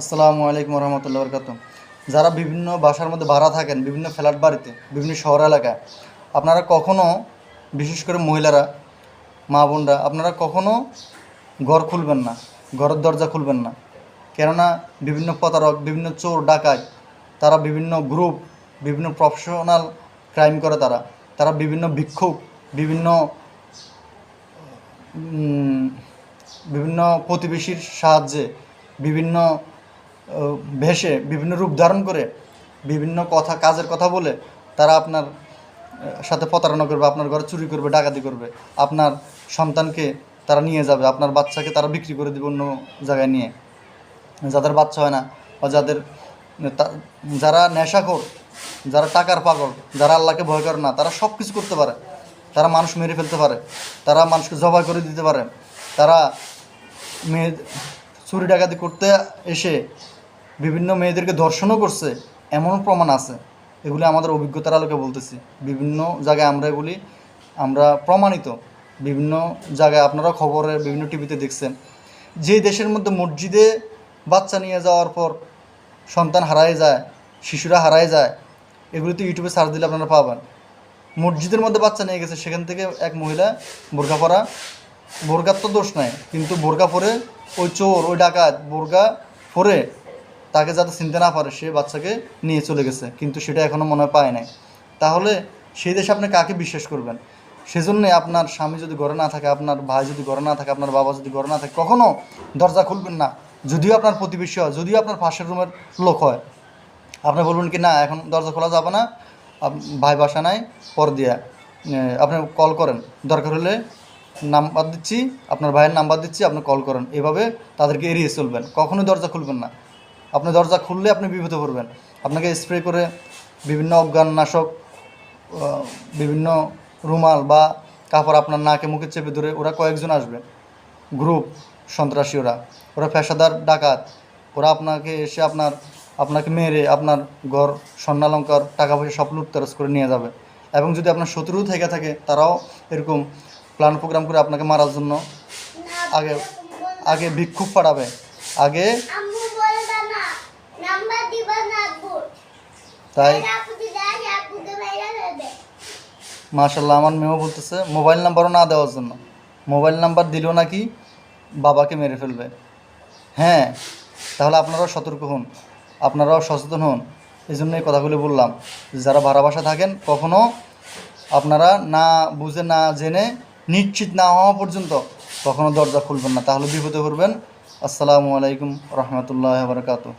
আসসালামু আলাইকুম রহমতুল্লাহ বরকাত যারা বিভিন্ন বাসার মধ্যে ভাড়া থাকেন, বিভিন্ন ফ্ল্যাট বাড়িতে, বিভিন্ন শহর এলাকায়, আপনারা কখনো, বিশেষ করে মহিলারা, মা বোনরা, আপনারা কখনো ঘর খুলবেন না, ঘরের দরজা খুলবেন না। কেননা বিভিন্ন প্রতারক, বিভিন্ন চোর ডাকায় তারা বিভিন্ন গ্রুপ বিভিন্ন প্রফেশনাল ক্রাইম করে তারা। তারা বিভিন্ন বিক্ষোভ বিভিন্ন বিভিন্ন প্রতিবেশীর সাহায্যে, বিভিন্ন ভেসে বিভিন্ন রূপ ধারণ করে বিভিন্ন কথা, কাজের কথা বলে তারা আপনার সাথে প্রতারণা করবে, আপনার ঘরে চুরি করবে, ডাকাতি করবে। আপনার সন্তানকে তারা নিয়ে যাবে, আপনার বাচ্চাকে তারা বিক্রি করে দেবে অন্য জায়গায় নিয়ে। যাদের বাচ্চা হয় না, বা যাদের যারা নেশাখোর, যারা টাকার পাগল, যারা আল্লাহকে ভয় করে না, তারা সব কিছু করতে পারে। তারা মানুষ মেরে ফেলতে পারে, তারা মানুষকে জবাই করে দিতে পারে। তারা মেয়ে চুরি ডাকাতি করতে এসে বিভিন্ন মেয়েদেরকে ধর্ষণও করছে, এমনও প্রমাণ আছে। এগুলি আমাদের অভিজ্ঞতার আলোকে বলতেছি। বিভিন্ন জায়গায় আমরা এগুলি, আমরা প্রমাণিত। বিভিন্ন জায়গায় আপনারা খবরে বিভিন্ন টিভিতে দেখছেন। যে দেশের মধ্যে মসজিদে বাচ্চা নিয়ে যাওয়ার পর সন্তান হারায় যায়, শিশুরা হারায় যায়, এগুলি তো ইউটিউবে সার্চ দিলে আপনারা পাবেন। মসজিদের মধ্যে বাচ্চা নিয়ে গেছে, সেখান থেকে এক মহিলা বোরকা পরা বোরকার তো দোষ নাই, কিন্তু বোরকা পরে ওই চোর, ওই ডাকাত বোরকা পরে তাকে যাতে চিনতে না পারে, সে বাচ্চাকে নিয়ে চলে গেছে, কিন্তু সেটা এখনও মনে পায় নাই। তাহলে সেই দেশে আপনি কাকে বিশ্বাস করবেন? সেজন্যে আপনার স্বামী যদি ঘরে না থাকে, আপনার ভাই যদি ঘরে না থাকে, আপনার বাবা যদি ঘরে না থাকে কখনও দরজা খুলবেন না। যদিও আপনার প্রতিবেশী হয়, যদিও আপনার পাশের রুমের লোক হয়। আপনি বলবেন কি, না, এখন দরজা খোলা যাবে না ভাই বাসা নাই, পর দিয়া। আপনি কল করেন, দরকার হলে নাম্বার দিচ্ছি, আপনার ভাইয়ের নাম্বার দিচ্ছি, আপনি কল করেন। এভাবে তাদেরকে এড়িয়ে চলবেন। কখনোই দরজা খুলবেন না। আপনি দরজা খুললে আপনি বিপদে পড়বেন। আপনাকে স্প্রে করে বিভিন্ন অজ্ঞাননাশক বিভিন্ন রুমাল বা কাপড় আপনার নাকে মুখে চেপে ধরে ওরা কয়েকজন আসবে। গ্রুপ সন্ত্রাসী ওরা ওরা পেশাদার, ডাকাত। ওরা আপনাকে এসে আপনার, আপনাকে মেরে আপনার ঘর, স্বর্ণালঙ্কার, টাকা পয়সা সব লুটতরাজ করে নিয়ে যাবে। এবং যদি আপনার শত্রু থেকে থাকে, তারাও এরকম প্ল্যান প্রোগ্রাম করে আপনাকে মারার জন্য। আগে আগে বিক্ষোভ পাঠাবে। আগে তাই মাশাল্লাহ আমার মেয়েও বলতেছে মোবাইল নাম্বারও না দেওয়ার জন্য। মোবাইল নাম্বার দিলেও নাকি বাবাকে মেরে ফেলবে। হ্যাঁ তাহলে আপনারাও সতর্ক হন। আপনারাও সচেতন হন। এই জন্য এই কথাগুলি বললাম। যারা ভাড়া বাসা থাকেন কখনো আপনারা না বুঝে না জেনে নিশ্চিত না হওয়া পর্যন্ত কখনও দরজা খুলবেন না। তাহলে বিপদে পড়বেন। আসসালামু আলাইকুম রহমতুল্লাহ বারকাতু